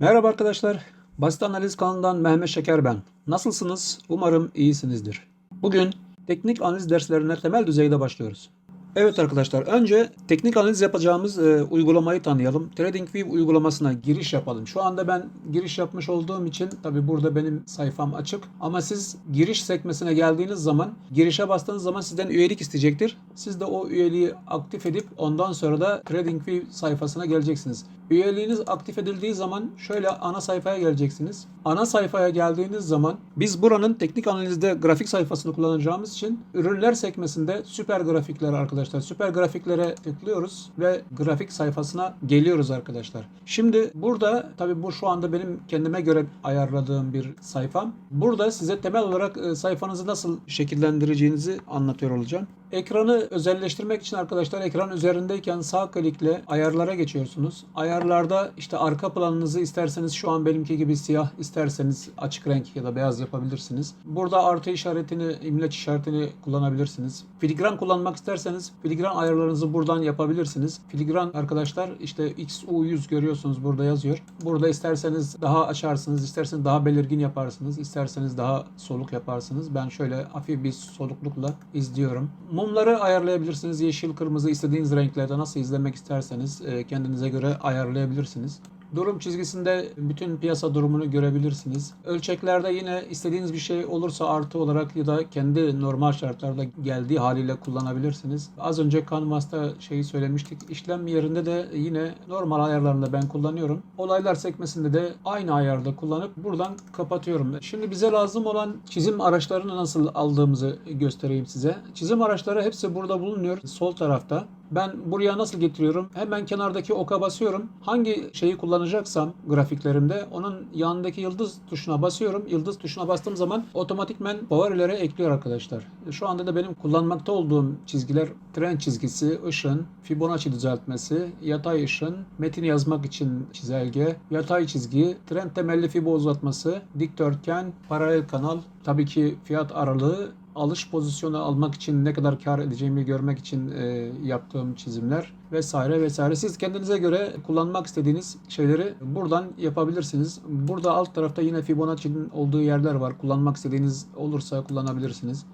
Merhaba arkadaşlar. Basit Analiz kanalından Mehmet Şeker ben. Nasılsınız? Umarım iyisinizdir. Bugün teknik analiz derslerine temel düzeyde başlıyoruz. Evet arkadaşlar önce teknik analiz yapacağımız e, uygulamayı tanıyalım. TradingView uygulamasına giriş yapalım. Şu anda ben giriş yapmış olduğum için tabi burada benim sayfam açık. Ama siz giriş sekmesine geldiğiniz zaman girişe bastığınız zaman sizden üyelik isteyecektir. Siz de o üyeliği aktif edip ondan sonra da TradingView sayfasına geleceksiniz. Üyeliğiniz aktif edildiği zaman şöyle ana sayfaya geleceksiniz. Ana sayfaya geldiğiniz zaman biz buranın teknik analizde grafik sayfasını kullanacağımız için ürünler sekmesinde süper grafikler arkadaşlar. Süper grafiklere tıklıyoruz ve grafik sayfasına geliyoruz arkadaşlar. Şimdi burada tabi bu şu anda benim kendime göre ayarladığım bir sayfam. Burada size temel olarak e, sayfanızı nasıl şekillendireceğinizi anlatıyor olacağım. Ekranı özelleştirmek için arkadaşlar ekran üzerindeyken sağ klikle ayarlara geçiyorsunuz. Ayarlarda işte arka planınızı isterseniz şu an benimki gibi siyah isterseniz açık renk ya da beyaz yapabilirsiniz. Burada artı işaretini, imleç işaretini kullanabilirsiniz. Filigran kullanmak isterseniz filigran ayarlarınızı buradan yapabilirsiniz. Filigran arkadaşlar işte XU100 görüyorsunuz burada yazıyor. Burada isterseniz daha açarsınız, isterseniz daha belirgin yaparsınız, isterseniz daha soluk yaparsınız. Ben şöyle hafif bir soluklukla izliyorum. Mumları ayarlayabilirsiniz. Yeşil, kırmızı istediğiniz renklerde nasıl izlemek isterseniz e, kendinize göre ayarlayabilirsiniz. Durum çizgisinde bütün piyasa durumunu görebilirsiniz. Ölçeklerde yine istediğiniz bir şey olursa artı olarak ya da kendi normal şartlarda geldiği haliyle kullanabilirsiniz. Az önce Canvas'ta şeyi söylemiştik. İşlem yerinde de yine normal ayarlarında ben kullanıyorum. Olaylar sekmesinde de aynı ayarda kullanıp buradan kapatıyorum. Şimdi bize lazım olan çizim araçlarını nasıl aldığımızı göstereyim size. Çizim araçları hepsi burada bulunuyor. Sol tarafta. Ben buraya nasıl getiriyorum? Hemen kenardaki oka basıyorum. Hangi şeyi kullanacaksam grafiklerimde onun yanındaki yıldız tuşuna basıyorum. Yıldız tuşuna bastığım zaman otomatikmen favorilere ekliyor arkadaşlar. Şu anda da benim kullanmakta olduğum çizgiler tren çizgisi, ışın, Fibonacci düzeltmesi, yatay ışın, metin yazmak için çizelge, yatay çizgi, tren temelli fibo uzatması, dikdörtgen, paralel kanal, tabii ki fiyat aralığı alış pozisyonu almak için ne kadar kar edeceğimi görmek için e, yaptığım çizimler vesaire vesaire. Siz kendinize göre kullanmak istediğiniz şeyleri buradan yapabilirsiniz. Burada alt tarafta yine Fibonacci'nin olduğu yerler var. Kullanmak istediğiniz olursa kullanabilirsiniz.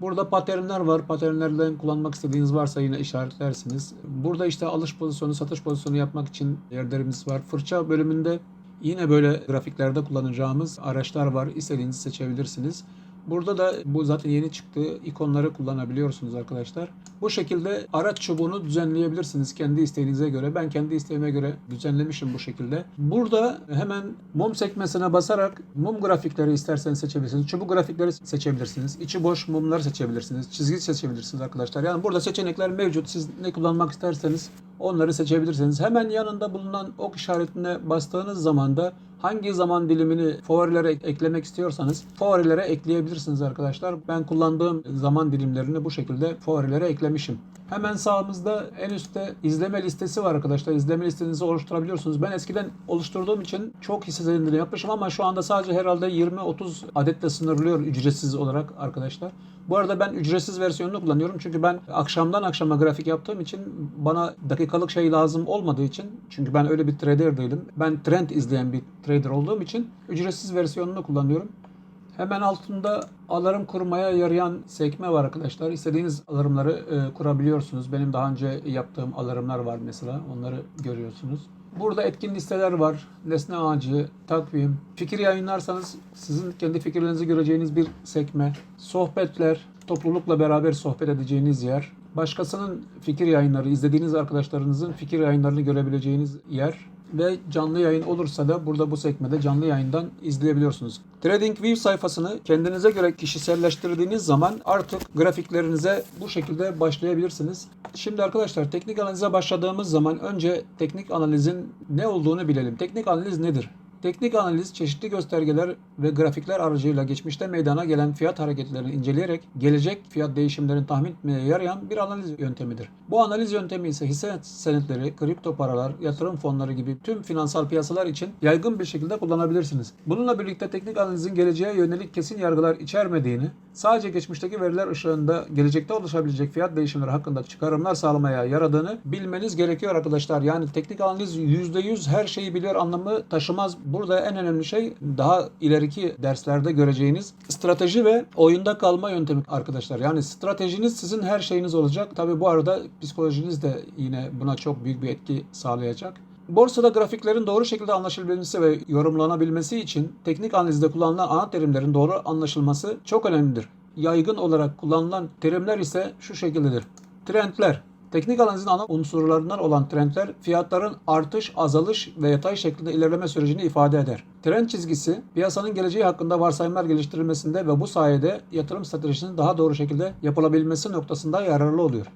Burada paternler var. Paternlerden kullanmak istediğiniz varsa yine işaretlersiniz. Burada işte alış pozisyonu, satış pozisyonu yapmak için yerlerimiz var. Fırça bölümünde yine böyle grafiklerde kullanacağımız araçlar var. İstediğinizi seçebilirsiniz. Burada da bu zaten yeni çıktığı ikonları kullanabiliyorsunuz arkadaşlar. Bu şekilde araç çubuğunu düzenleyebilirsiniz kendi isteğinize göre. Ben kendi isteğime göre düzenlemişim bu şekilde. Burada hemen mum sekmesine basarak mum grafikleri isterseniz seçebilirsiniz. Çubuk grafikleri seçebilirsiniz. İçi boş mumları seçebilirsiniz. Çizgi seçebilirsiniz arkadaşlar. Yani burada seçenekler mevcut. Siz ne kullanmak isterseniz onları seçebilirsiniz. Hemen yanında bulunan ok işaretine bastığınız zaman da hangi zaman dilimini favorilere eklemek istiyorsanız favorilere ekleyebilirsiniz arkadaşlar. Ben kullandığım zaman dilimlerini bu şekilde favorilere eklemişim. Hemen sağımızda en üstte izleme listesi var arkadaşlar. İzleme listenizi oluşturabiliyorsunuz. Ben eskiden oluşturduğum için çok hisse senedini yapmışım ama şu anda sadece herhalde 20-30 adetle sınırlıyor ücretsiz olarak arkadaşlar. Bu arada ben ücretsiz versiyonunu kullanıyorum. Çünkü ben akşamdan akşama grafik yaptığım için bana dakikalık şey lazım olmadığı için çünkü ben öyle bir trader değilim. Ben trend izleyen bir trader olduğum için ücretsiz versiyonunu kullanıyorum. Hemen altında alarm kurmaya yarayan sekme var arkadaşlar. İstediğiniz alarmları e, kurabiliyorsunuz. Benim daha önce yaptığım alarmlar var mesela. Onları görüyorsunuz. Burada etkin listeler var. Nesne ağacı, takvim. Fikir yayınlarsanız sizin kendi fikirlerinizi göreceğiniz bir sekme. Sohbetler, toplulukla beraber sohbet edeceğiniz yer. Başkasının fikir yayınları, izlediğiniz arkadaşlarınızın fikir yayınlarını görebileceğiniz yer ve canlı yayın olursa da burada bu sekmede canlı yayından izleyebiliyorsunuz. TradingView sayfasını kendinize göre kişiselleştirdiğiniz zaman artık grafiklerinize bu şekilde başlayabilirsiniz. Şimdi arkadaşlar teknik analize başladığımız zaman önce teknik analizin ne olduğunu bilelim. Teknik analiz nedir? Teknik analiz çeşitli göstergeler ve grafikler aracıyla geçmişte meydana gelen fiyat hareketlerini inceleyerek gelecek fiyat değişimlerini tahmin etmeye yarayan bir analiz yöntemidir. Bu analiz yöntemi ise hisse senetleri, kripto paralar, yatırım fonları gibi tüm finansal piyasalar için yaygın bir şekilde kullanabilirsiniz. Bununla birlikte teknik analizin geleceğe yönelik kesin yargılar içermediğini, sadece geçmişteki veriler ışığında gelecekte oluşabilecek fiyat değişimleri hakkında çıkarımlar sağlamaya yaradığını bilmeniz gerekiyor arkadaşlar. Yani teknik analiz %100 her şeyi biliyor anlamı taşımaz. Burada en önemli şey daha ileriki derslerde göreceğiniz strateji ve oyunda kalma yöntemi arkadaşlar. Yani stratejiniz sizin her şeyiniz olacak. Tabi bu arada psikolojiniz de yine buna çok büyük bir etki sağlayacak. Borsada grafiklerin doğru şekilde anlaşılabilmesi ve yorumlanabilmesi için teknik analizde kullanılan ana terimlerin doğru anlaşılması çok önemlidir. Yaygın olarak kullanılan terimler ise şu şekildedir. Trendler. Teknik analizin ana unsurlarından olan trendler fiyatların artış, azalış ve yatay şeklinde ilerleme sürecini ifade eder. Trend çizgisi piyasanın geleceği hakkında varsayımlar geliştirilmesinde ve bu sayede yatırım stratejisinin daha doğru şekilde yapılabilmesi noktasında yararlı oluyor.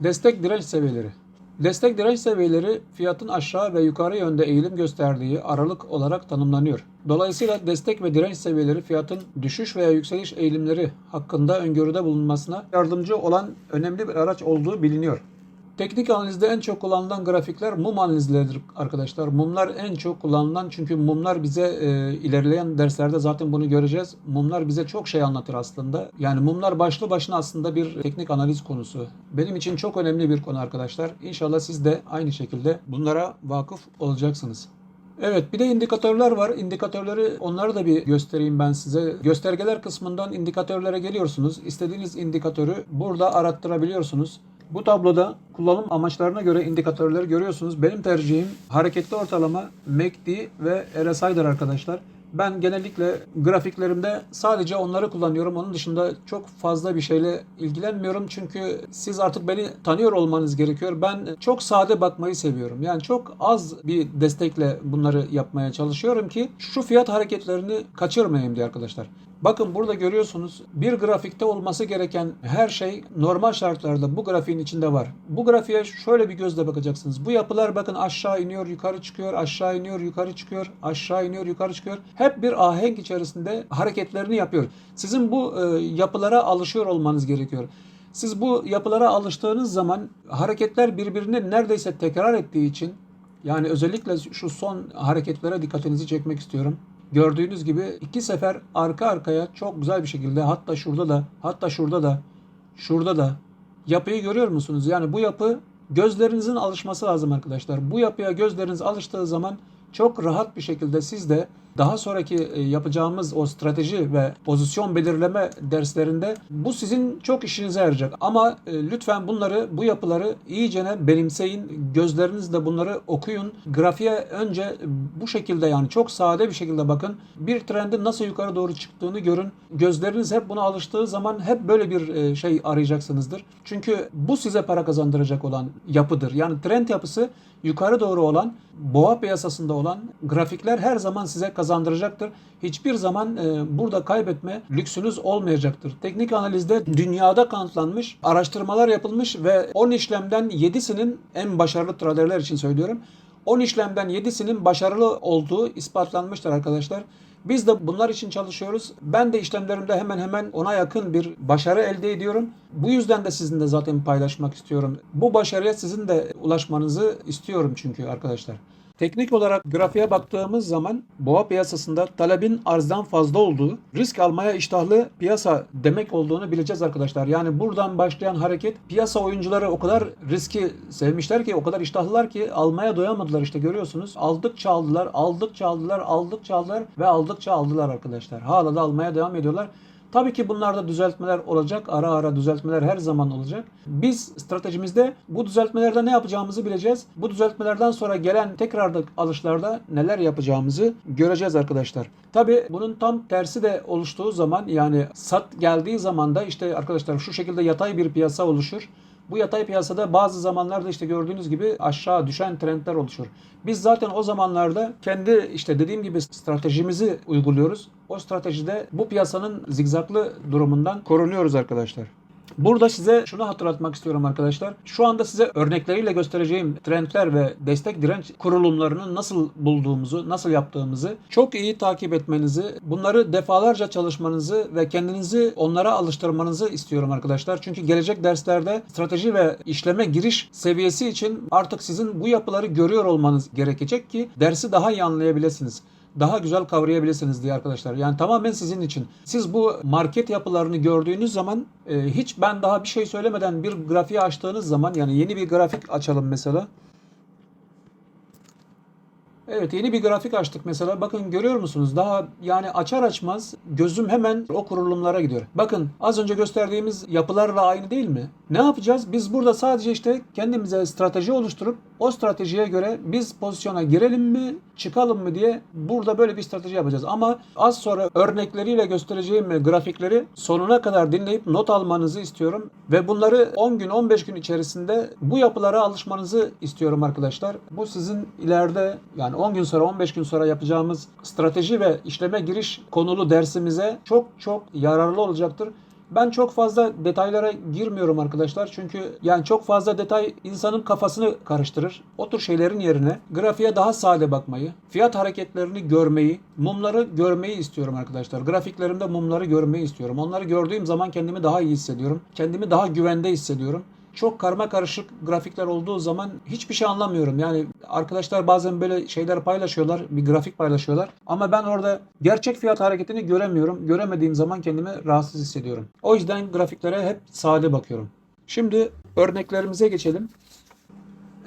Destek direnç seviyeleri. Destek direnç seviyeleri fiyatın aşağı ve yukarı yönde eğilim gösterdiği aralık olarak tanımlanıyor. Dolayısıyla destek ve direnç seviyeleri fiyatın düşüş veya yükseliş eğilimleri hakkında öngörüde bulunmasına yardımcı olan önemli bir araç olduğu biliniyor. Teknik analizde en çok kullanılan grafikler mum analizleridir arkadaşlar. Mumlar en çok kullanılan çünkü mumlar bize e, ilerleyen derslerde zaten bunu göreceğiz. Mumlar bize çok şey anlatır aslında. Yani mumlar başlı başına aslında bir teknik analiz konusu. Benim için çok önemli bir konu arkadaşlar. İnşallah siz de aynı şekilde bunlara vakıf olacaksınız. Evet bir de indikatörler var. İndikatörleri onları da bir göstereyim ben size. Göstergeler kısmından indikatörlere geliyorsunuz. İstediğiniz indikatörü burada arattırabiliyorsunuz. Bu tabloda kullanım amaçlarına göre indikatörleri görüyorsunuz. Benim tercihim hareketli ortalama, MACD ve RSI'dir arkadaşlar. Ben genellikle grafiklerimde sadece onları kullanıyorum. Onun dışında çok fazla bir şeyle ilgilenmiyorum. Çünkü siz artık beni tanıyor olmanız gerekiyor. Ben çok sade bakmayı seviyorum. Yani çok az bir destekle bunları yapmaya çalışıyorum ki şu fiyat hareketlerini kaçırmayayım diye arkadaşlar. Bakın burada görüyorsunuz bir grafikte olması gereken her şey normal şartlarda bu grafiğin içinde var. Bu grafiğe şöyle bir gözle bakacaksınız. Bu yapılar bakın aşağı iniyor, yukarı çıkıyor, aşağı iniyor, yukarı çıkıyor, aşağı iniyor, yukarı çıkıyor. Hep bir ahenk içerisinde hareketlerini yapıyor. Sizin bu e, yapılara alışıyor olmanız gerekiyor. Siz bu yapılara alıştığınız zaman hareketler birbirini neredeyse tekrar ettiği için yani özellikle şu son hareketlere dikkatinizi çekmek istiyorum. Gördüğünüz gibi iki sefer arka arkaya çok güzel bir şekilde hatta şurada da hatta şurada da şurada da yapıyı görüyor musunuz? Yani bu yapı gözlerinizin alışması lazım arkadaşlar. Bu yapıya gözleriniz alıştığı zaman çok rahat bir şekilde siz de daha sonraki e, yapacağımız o strateji ve pozisyon belirleme derslerinde bu sizin çok işinize yarayacak. Ama e, lütfen bunları, bu yapıları iyicene benimseyin. Gözlerinizle bunları okuyun. Grafiğe önce bu şekilde yani çok sade bir şekilde bakın. Bir trendin nasıl yukarı doğru çıktığını görün. Gözleriniz hep buna alıştığı zaman hep böyle bir e, şey arayacaksınızdır. Çünkü bu size para kazandıracak olan yapıdır. Yani trend yapısı yukarı doğru olan, boğa piyasasında olan grafikler her zaman size kazandıracaktır. Hiçbir zaman e, burada kaybetme lüksünüz olmayacaktır. Teknik analizde dünyada kanıtlanmış, araştırmalar yapılmış ve 10 işlemden 7'sinin en başarılı traderler için söylüyorum. 10 işlemden 7'sinin başarılı olduğu ispatlanmıştır arkadaşlar. Biz de bunlar için çalışıyoruz. Ben de işlemlerimde hemen hemen ona yakın bir başarı elde ediyorum. Bu yüzden de sizinle zaten paylaşmak istiyorum. Bu başarıya sizin de ulaşmanızı istiyorum çünkü arkadaşlar. Teknik olarak grafiğe baktığımız zaman boğa piyasasında talebin arzdan fazla olduğu, risk almaya iştahlı piyasa demek olduğunu bileceğiz arkadaşlar. Yani buradan başlayan hareket piyasa oyuncuları o kadar riski sevmişler ki, o kadar iştahlılar ki almaya doyamadılar işte görüyorsunuz. Aldıkça aldılar, aldıkça aldılar, aldıkça aldılar ve aldıkça aldılar arkadaşlar. Hala da almaya devam ediyorlar. Tabii ki bunlarda düzeltmeler olacak. Ara ara düzeltmeler her zaman olacak. Biz stratejimizde bu düzeltmelerde ne yapacağımızı bileceğiz. Bu düzeltmelerden sonra gelen tekrarda alışlarda neler yapacağımızı göreceğiz arkadaşlar. Tabii bunun tam tersi de oluştuğu zaman yani sat geldiği zaman da işte arkadaşlar şu şekilde yatay bir piyasa oluşur. Bu yatay piyasada bazı zamanlarda işte gördüğünüz gibi aşağı düşen trendler oluşur. Biz zaten o zamanlarda kendi işte dediğim gibi stratejimizi uyguluyoruz. O stratejide bu piyasanın zigzaklı durumundan korunuyoruz arkadaşlar. Burada size şunu hatırlatmak istiyorum arkadaşlar. Şu anda size örnekleriyle göstereceğim trendler ve destek direnç kurulumlarını nasıl bulduğumuzu, nasıl yaptığımızı çok iyi takip etmenizi, bunları defalarca çalışmanızı ve kendinizi onlara alıştırmanızı istiyorum arkadaşlar. Çünkü gelecek derslerde strateji ve işleme giriş seviyesi için artık sizin bu yapıları görüyor olmanız gerekecek ki dersi daha iyi anlayabilirsiniz daha güzel kavrayabilirsiniz diye arkadaşlar. Yani tamamen sizin için. Siz bu market yapılarını gördüğünüz zaman e, hiç ben daha bir şey söylemeden bir grafiği açtığınız zaman yani yeni bir grafik açalım mesela. Evet yeni bir grafik açtık mesela. Bakın görüyor musunuz? Daha yani açar açmaz gözüm hemen o kurulumlara gidiyor. Bakın az önce gösterdiğimiz yapılarla aynı değil mi? Ne yapacağız? Biz burada sadece işte kendimize strateji oluşturup o stratejiye göre biz pozisyona girelim mi, çıkalım mı diye burada böyle bir strateji yapacağız. Ama az sonra örnekleriyle göstereceğim grafikleri sonuna kadar dinleyip not almanızı istiyorum. Ve bunları 10 gün 15 gün içerisinde bu yapılara alışmanızı istiyorum arkadaşlar. Bu sizin ileride yani 10 gün sonra 15 gün sonra yapacağımız strateji ve işleme giriş konulu dersimize çok çok yararlı olacaktır. Ben çok fazla detaylara girmiyorum arkadaşlar. Çünkü yani çok fazla detay insanın kafasını karıştırır. O tür şeylerin yerine grafiğe daha sade bakmayı, fiyat hareketlerini görmeyi, mumları görmeyi istiyorum arkadaşlar. Grafiklerimde mumları görmeyi istiyorum. Onları gördüğüm zaman kendimi daha iyi hissediyorum. Kendimi daha güvende hissediyorum çok karma karışık grafikler olduğu zaman hiçbir şey anlamıyorum. Yani arkadaşlar bazen böyle şeyler paylaşıyorlar, bir grafik paylaşıyorlar. Ama ben orada gerçek fiyat hareketini göremiyorum. Göremediğim zaman kendimi rahatsız hissediyorum. O yüzden grafiklere hep sade bakıyorum. Şimdi örneklerimize geçelim.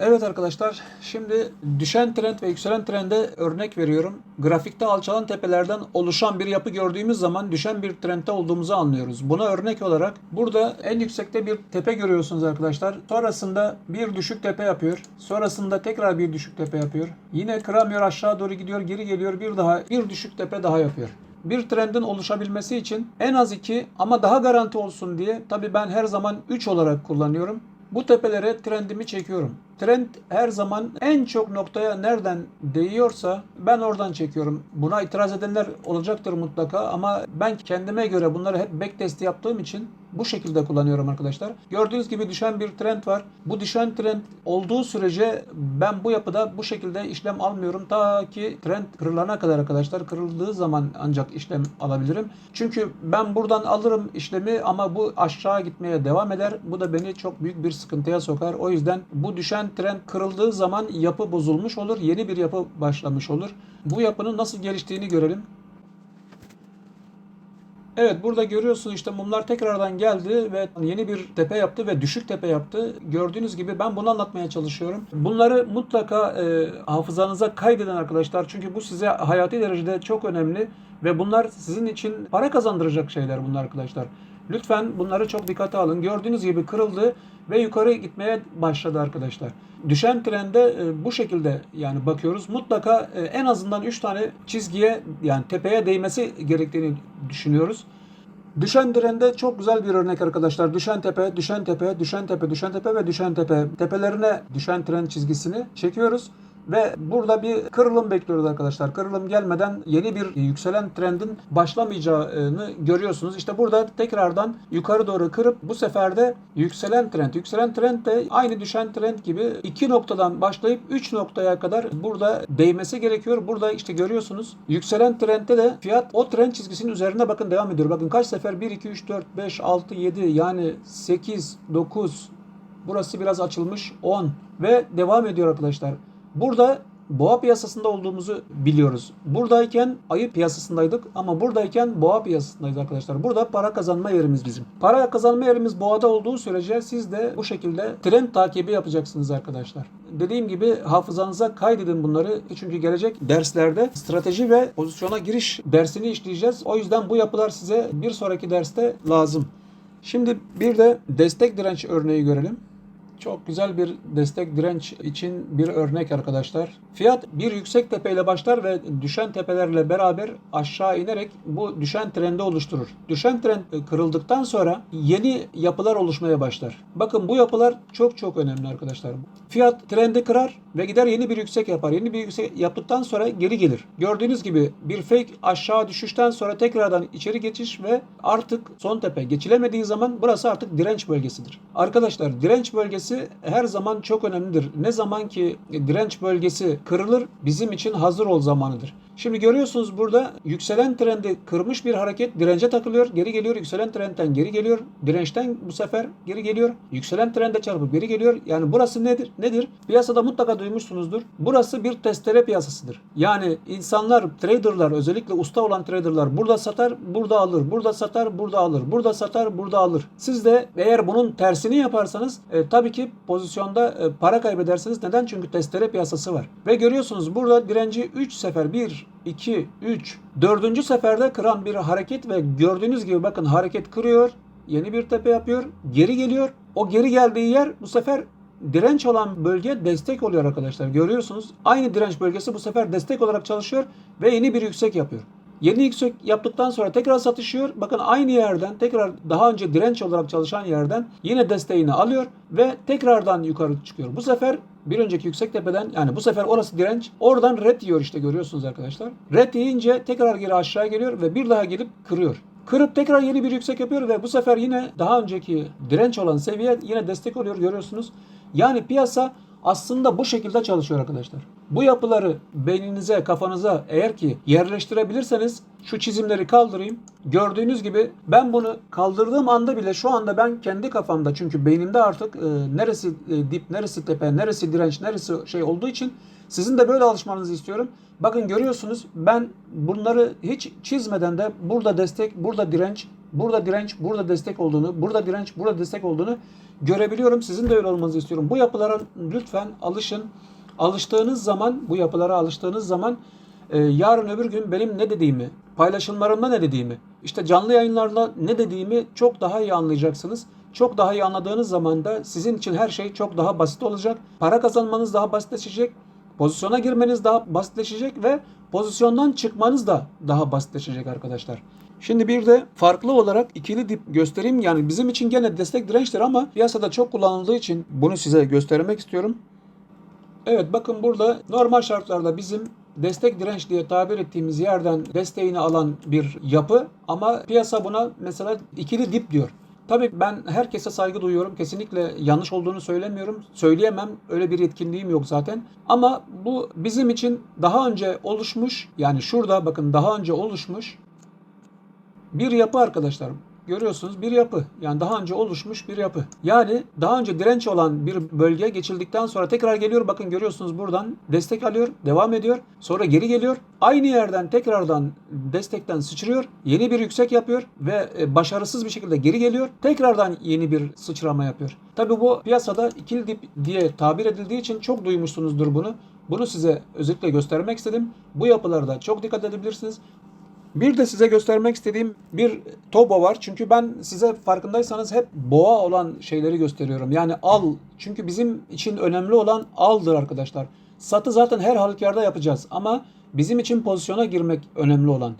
Evet arkadaşlar şimdi düşen trend ve yükselen trende örnek veriyorum. Grafikte alçalan tepelerden oluşan bir yapı gördüğümüz zaman düşen bir trendte olduğumuzu anlıyoruz. Buna örnek olarak burada en yüksekte bir tepe görüyorsunuz arkadaşlar. Sonrasında bir düşük tepe yapıyor. Sonrasında tekrar bir düşük tepe yapıyor. Yine kıramıyor aşağı doğru gidiyor geri geliyor bir daha bir düşük tepe daha yapıyor bir trendin oluşabilmesi için en az 2 ama daha garanti olsun diye tabi ben her zaman 3 olarak kullanıyorum. Bu tepelere trendimi çekiyorum. Trend her zaman en çok noktaya nereden değiyorsa ben oradan çekiyorum. Buna itiraz edenler olacaktır mutlaka ama ben kendime göre bunları hep backtest yaptığım için bu şekilde kullanıyorum arkadaşlar. Gördüğünüz gibi düşen bir trend var. Bu düşen trend olduğu sürece ben bu yapıda bu şekilde işlem almıyorum. Ta ki trend kırılana kadar arkadaşlar. Kırıldığı zaman ancak işlem alabilirim. Çünkü ben buradan alırım işlemi ama bu aşağı gitmeye devam eder. Bu da beni çok büyük bir sıkıntıya sokar. O yüzden bu düşen trend kırıldığı zaman yapı bozulmuş olur. Yeni bir yapı başlamış olur. Bu yapının nasıl geliştiğini görelim. Evet burada görüyorsun işte mumlar tekrardan geldi ve yeni bir tepe yaptı ve düşük tepe yaptı. Gördüğünüz gibi ben bunu anlatmaya çalışıyorum. Bunları mutlaka e, hafızanıza kaydedin arkadaşlar. Çünkü bu size hayati derecede çok önemli ve bunlar sizin için para kazandıracak şeyler bunlar arkadaşlar. Lütfen bunları çok dikkate alın. Gördüğünüz gibi kırıldı ve yukarı gitmeye başladı arkadaşlar. Düşen trende e, bu şekilde yani bakıyoruz. Mutlaka e, en azından 3 tane çizgiye yani tepeye değmesi gerektiğini düşünüyoruz. Düşen trende çok güzel bir örnek arkadaşlar. Düşen tepe, düşen tepe, düşen tepe, düşen tepe ve düşen tepe. Tepelerine düşen trend çizgisini çekiyoruz. Ve burada bir kırılım bekliyoruz arkadaşlar. Kırılım gelmeden yeni bir yükselen trendin başlamayacağını görüyorsunuz. İşte burada tekrardan yukarı doğru kırıp bu sefer de yükselen trend. Yükselen trend de aynı düşen trend gibi iki noktadan başlayıp 3 noktaya kadar burada değmesi gerekiyor. Burada işte görüyorsunuz. Yükselen trendde de fiyat o trend çizgisinin üzerinde bakın devam ediyor. Bakın kaç sefer 1, 2, 3, 4, 5, 6, 7 yani 8, 9 burası biraz açılmış 10 ve devam ediyor arkadaşlar. Burada boğa piyasasında olduğumuzu biliyoruz. Buradayken ayı piyasasındaydık ama buradayken boğa piyasasındayız arkadaşlar. Burada para kazanma yerimiz bizim. Para kazanma yerimiz boğada olduğu sürece siz de bu şekilde trend takibi yapacaksınız arkadaşlar. Dediğim gibi hafızanıza kaydedin bunları. Çünkü gelecek derslerde strateji ve pozisyona giriş dersini işleyeceğiz. O yüzden bu yapılar size bir sonraki derste lazım. Şimdi bir de destek direnç örneği görelim. Çok güzel bir destek direnç için bir örnek arkadaşlar. Fiyat bir yüksek tepeyle başlar ve düşen tepelerle beraber aşağı inerek bu düşen trendi oluşturur. Düşen trend kırıldıktan sonra yeni yapılar oluşmaya başlar. Bakın bu yapılar çok çok önemli arkadaşlar. Fiyat trendi kırar ve gider yeni bir yüksek yapar. Yeni bir yüksek yaptıktan sonra geri gelir. Gördüğünüz gibi bir fake aşağı düşüşten sonra tekrardan içeri geçiş ve artık son tepe geçilemediği zaman burası artık direnç bölgesidir. Arkadaşlar direnç bölgesi her zaman çok önemlidir. Ne zaman ki direnç bölgesi kırılır bizim için hazır ol zamanıdır. Şimdi görüyorsunuz burada yükselen trendi kırmış bir hareket dirence takılıyor. Geri geliyor. Yükselen trendten geri geliyor. Dirençten bu sefer geri geliyor. Yükselen trende çarpıp geri geliyor. Yani burası nedir? Nedir? Piyasada mutlaka duymuşsunuzdur. Burası bir testere piyasasıdır. Yani insanlar, traderlar özellikle usta olan traderlar burada satar, burada alır. Burada satar, burada alır. Burada satar, burada alır. Siz de eğer bunun tersini yaparsanız e, tabii ki pozisyonda e, para kaybedersiniz. Neden? Çünkü testere piyasası var. Ve görüyorsunuz burada direnci 3 sefer 1 2, 3, 4. seferde kıran bir hareket ve gördüğünüz gibi bakın hareket kırıyor, yeni bir tepe yapıyor, geri geliyor. O geri geldiği yer bu sefer direnç olan bölge destek oluyor arkadaşlar. Görüyorsunuz aynı direnç bölgesi bu sefer destek olarak çalışıyor ve yeni bir yüksek yapıyor. Yeni yüksek yaptıktan sonra tekrar satışıyor. Bakın aynı yerden tekrar daha önce direnç olarak çalışan yerden yine desteğini alıyor ve tekrardan yukarı çıkıyor. Bu sefer bir önceki yüksek tepeden yani bu sefer orası direnç. Oradan red yiyor işte görüyorsunuz arkadaşlar. Red yiyince tekrar geri aşağı geliyor ve bir daha gelip kırıyor. Kırıp tekrar yeni bir yüksek yapıyor ve bu sefer yine daha önceki direnç olan seviye yine destek oluyor görüyorsunuz. Yani piyasa aslında bu şekilde çalışıyor arkadaşlar. Bu yapıları beyninize, kafanıza eğer ki yerleştirebilirseniz şu çizimleri kaldırayım. Gördüğünüz gibi ben bunu kaldırdığım anda bile şu anda ben kendi kafamda çünkü beynimde artık e, neresi e, dip, neresi tepe, neresi direnç, neresi şey olduğu için sizin de böyle alışmanızı istiyorum. Bakın görüyorsunuz ben bunları hiç çizmeden de burada destek, burada direnç, burada direnç, burada destek olduğunu, burada direnç, burada destek olduğunu görebiliyorum. Sizin de öyle olmanızı istiyorum. Bu yapılara lütfen alışın. Alıştığınız zaman, bu yapılara alıştığınız zaman e, yarın öbür gün benim ne dediğimi, paylaşımlarımda ne dediğimi, işte canlı yayınlarda ne dediğimi çok daha iyi anlayacaksınız. Çok daha iyi anladığınız zaman da sizin için her şey çok daha basit olacak. Para kazanmanız daha basitleşecek. Pozisyona girmeniz daha basitleşecek ve pozisyondan çıkmanız da daha basitleşecek arkadaşlar. Şimdi bir de farklı olarak ikili dip göstereyim. Yani bizim için gene destek dirençtir ama piyasada çok kullanıldığı için bunu size göstermek istiyorum. Evet bakın burada normal şartlarda bizim destek direnç diye tabir ettiğimiz yerden desteğini alan bir yapı ama piyasa buna mesela ikili dip diyor. Tabii ben herkese saygı duyuyorum. Kesinlikle yanlış olduğunu söylemiyorum. Söyleyemem. Öyle bir yetkinliğim yok zaten. Ama bu bizim için daha önce oluşmuş yani şurada bakın daha önce oluşmuş bir yapı arkadaşlar. Görüyorsunuz bir yapı. Yani daha önce oluşmuş bir yapı. Yani daha önce direnç olan bir bölge geçildikten sonra tekrar geliyor. Bakın görüyorsunuz buradan destek alıyor. Devam ediyor. Sonra geri geliyor. Aynı yerden tekrardan destekten sıçrıyor. Yeni bir yüksek yapıyor ve e, başarısız bir şekilde geri geliyor. Tekrardan yeni bir sıçrama yapıyor. Tabi bu piyasada ikili dip diye tabir edildiği için çok duymuşsunuzdur bunu. Bunu size özellikle göstermek istedim. Bu yapılarda çok dikkat edebilirsiniz. Bir de size göstermek istediğim bir tobo var. Çünkü ben size farkındaysanız hep boğa olan şeyleri gösteriyorum. Yani al. Çünkü bizim için önemli olan aldır arkadaşlar. Satı zaten her halükarda yapacağız. Ama bizim için pozisyona girmek önemli olan.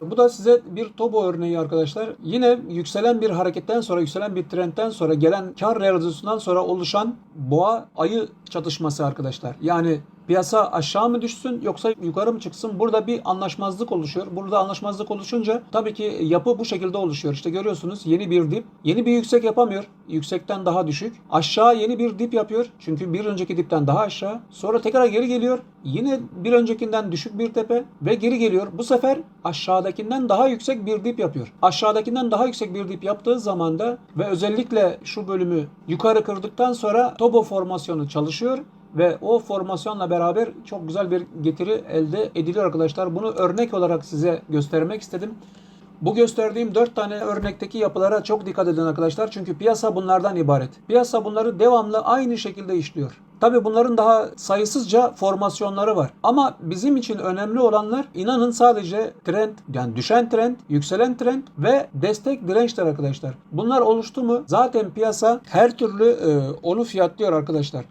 Bu da size bir tobo örneği arkadaşlar. Yine yükselen bir hareketten sonra, yükselen bir trendten sonra gelen kar realizasyonundan sonra oluşan boğa ayı çatışması arkadaşlar. Yani piyasa aşağı mı düşsün yoksa yukarı mı çıksın? Burada bir anlaşmazlık oluşuyor. Burada anlaşmazlık oluşunca tabii ki yapı bu şekilde oluşuyor. İşte görüyorsunuz yeni bir dip. Yeni bir yüksek yapamıyor. Yüksekten daha düşük. Aşağı yeni bir dip yapıyor. Çünkü bir önceki dipten daha aşağı. Sonra tekrar geri geliyor. Yine bir öncekinden düşük bir tepe ve geri geliyor. Bu sefer aşağıdakinden daha yüksek bir dip yapıyor. Aşağıdakinden daha yüksek bir dip yaptığı zaman da ve özellikle şu bölümü yukarı kırdıktan sonra Tobo formasyonu çalışıyor ve o formasyonla beraber çok güzel bir getiri elde ediliyor arkadaşlar. Bunu örnek olarak size göstermek istedim. Bu gösterdiğim 4 tane örnekteki yapılara çok dikkat edin arkadaşlar. Çünkü piyasa bunlardan ibaret. Piyasa bunları devamlı aynı şekilde işliyor. Tabi bunların daha sayısızca formasyonları var. Ama bizim için önemli olanlar inanın sadece trend yani düşen trend, yükselen trend ve destek dirençler arkadaşlar. Bunlar oluştu mu zaten piyasa her türlü e, onu fiyatlıyor arkadaşlar.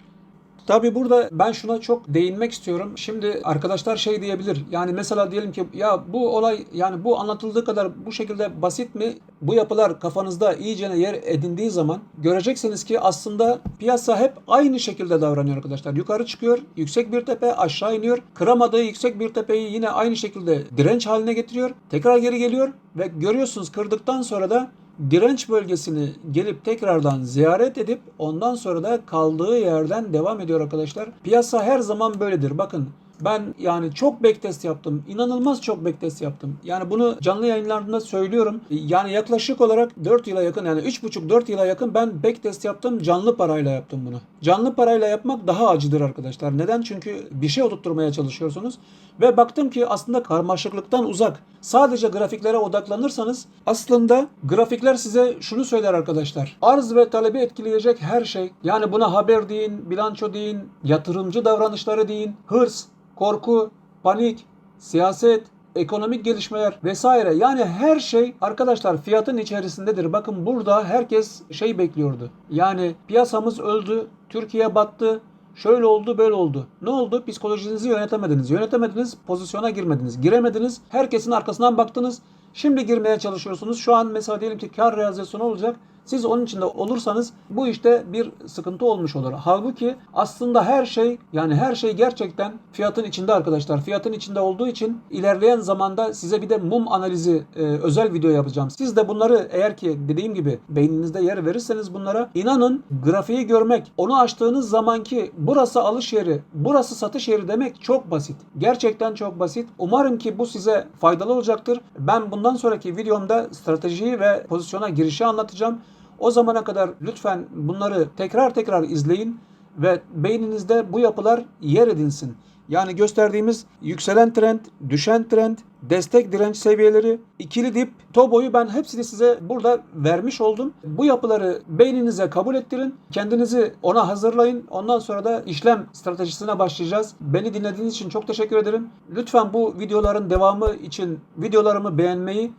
Tabi burada ben şuna çok değinmek istiyorum. Şimdi arkadaşlar şey diyebilir. Yani mesela diyelim ki ya bu olay yani bu anlatıldığı kadar bu şekilde basit mi? Bu yapılar kafanızda iyicene yer edindiği zaman göreceksiniz ki aslında piyasa hep aynı şekilde davranıyor arkadaşlar. Yukarı çıkıyor, yüksek bir tepe aşağı iniyor. Kıramadığı yüksek bir tepeyi yine aynı şekilde direnç haline getiriyor. Tekrar geri geliyor ve görüyorsunuz kırdıktan sonra da direnç bölgesini gelip tekrardan ziyaret edip ondan sonra da kaldığı yerden devam ediyor arkadaşlar. Piyasa her zaman böyledir. Bakın ben yani çok backtest yaptım. İnanılmaz çok backtest yaptım. Yani bunu canlı yayınlarında söylüyorum. Yani yaklaşık olarak 4 yıla yakın yani 3,5-4 yıla yakın ben backtest yaptım. Canlı parayla yaptım bunu. Canlı parayla yapmak daha acıdır arkadaşlar. Neden? Çünkü bir şey oturtmaya çalışıyorsunuz. Ve baktım ki aslında karmaşıklıktan uzak. Sadece grafiklere odaklanırsanız aslında grafikler size şunu söyler arkadaşlar. Arz ve talebi etkileyecek her şey. Yani buna haber deyin, bilanço deyin, yatırımcı davranışları deyin, hırs, korku, panik, siyaset, ekonomik gelişmeler vesaire. Yani her şey arkadaşlar fiyatın içerisindedir. Bakın burada herkes şey bekliyordu. Yani piyasamız öldü, Türkiye battı, Şöyle oldu böyle oldu. Ne oldu? Psikolojinizi yönetemediniz. Yönetemediniz, pozisyona girmediniz. Giremediniz, herkesin arkasından baktınız. Şimdi girmeye çalışıyorsunuz. Şu an mesela diyelim ki kar realizasyonu olacak. Siz onun içinde olursanız bu işte bir sıkıntı olmuş olur. Halbuki aslında her şey yani her şey gerçekten fiyatın içinde arkadaşlar. Fiyatın içinde olduğu için ilerleyen zamanda size bir de mum analizi e, özel video yapacağım. Siz de bunları eğer ki dediğim gibi beyninizde yer verirseniz bunlara inanın grafiği görmek, onu açtığınız zamanki burası alış yeri, burası satış yeri demek çok basit. Gerçekten çok basit. Umarım ki bu size faydalı olacaktır. Ben bundan sonraki videomda stratejiyi ve pozisyona girişi anlatacağım. O zamana kadar lütfen bunları tekrar tekrar izleyin ve beyninizde bu yapılar yer edinsin. Yani gösterdiğimiz yükselen trend, düşen trend, destek direnç seviyeleri, ikili dip, toboyu ben hepsini size burada vermiş oldum. Bu yapıları beyninize kabul ettirin. Kendinizi ona hazırlayın. Ondan sonra da işlem stratejisine başlayacağız. Beni dinlediğiniz için çok teşekkür ederim. Lütfen bu videoların devamı için videolarımı beğenmeyi,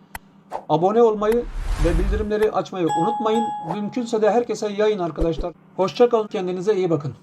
abone olmayı ve bildirimleri açmayı unutmayın. Mümkünse de herkese yayın arkadaşlar. Hoşçakalın. Kendinize iyi bakın.